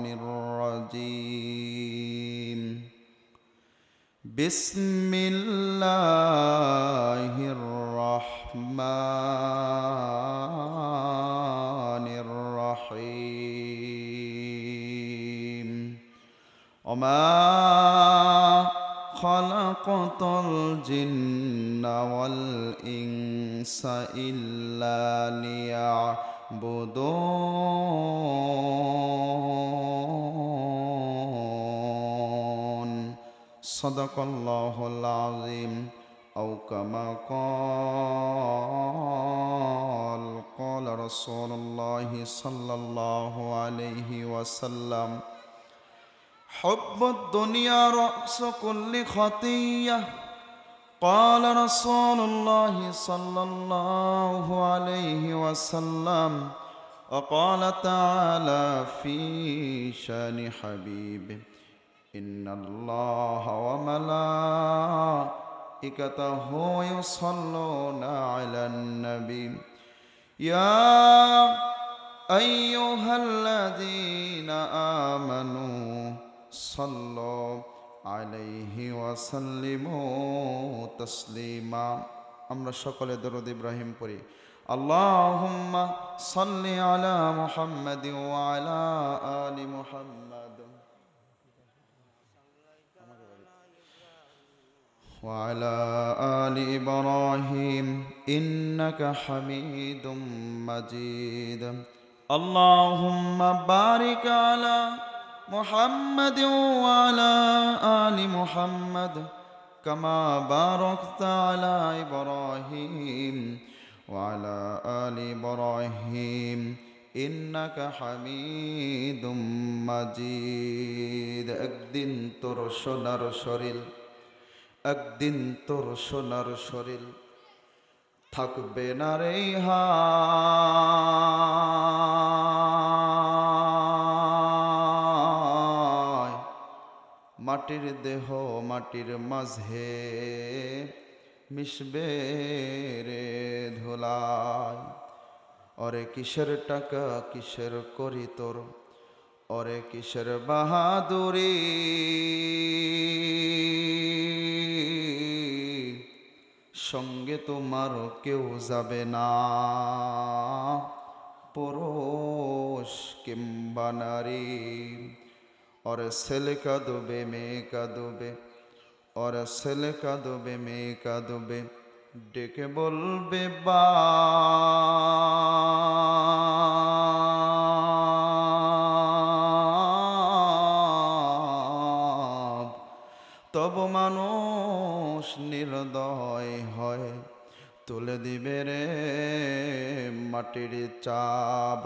الشيطان الرجيم. بسم الله الرحمن الرحيم. وما خلقت الجن والإنس إلا ليعبدون. صدق الله العظيم أو كما قال قال رسول الله صلى الله عليه وسلم حب الدنيا رأس كل خطية. قال رسول الله صلى الله عليه وسلم وقال تعالى في شان حبيبه إن الله وملائكته يصلون على النبي يا أيها الذين آمنوا صلوا عليه وسلموا تسليما আমরা সকলে দরুদ ইব্রাহিম পড়ি আল্লাহুম্মা সাল্লি আলা মুহাম্মাদি ওয়া আলা আলি وعلى آل إبراهيم إنك حميد مجيد اللهم بارك على محمد وعلى آل محمد كما باركت على إبراهيم وعلى آل إبراهيم إنك حميد مجيد একদিন তোর সোনার শরীর একদিন তোর সোনার শরীর থাকবে না রে হায়। মাটির দেহ মাটির মাঝে মিশবে রে ধুলায় অরে কিসের টাকা কিসের করি তোর? অরে কিসের বাহাদুরি? সঙ্গে তোমার কেউ যাবে না। পুরুষ কিংবা নারী, ওরে ছেলে কাঁদবে, মেয়ে কাঁদবে, ওরে ছেলে কাঁদবে, মেয়ে কাঁদবে, ডেকে বলবে, বা তব মানুষ নির্দয় হয়। তুলে দিবে রে মাটির চাপ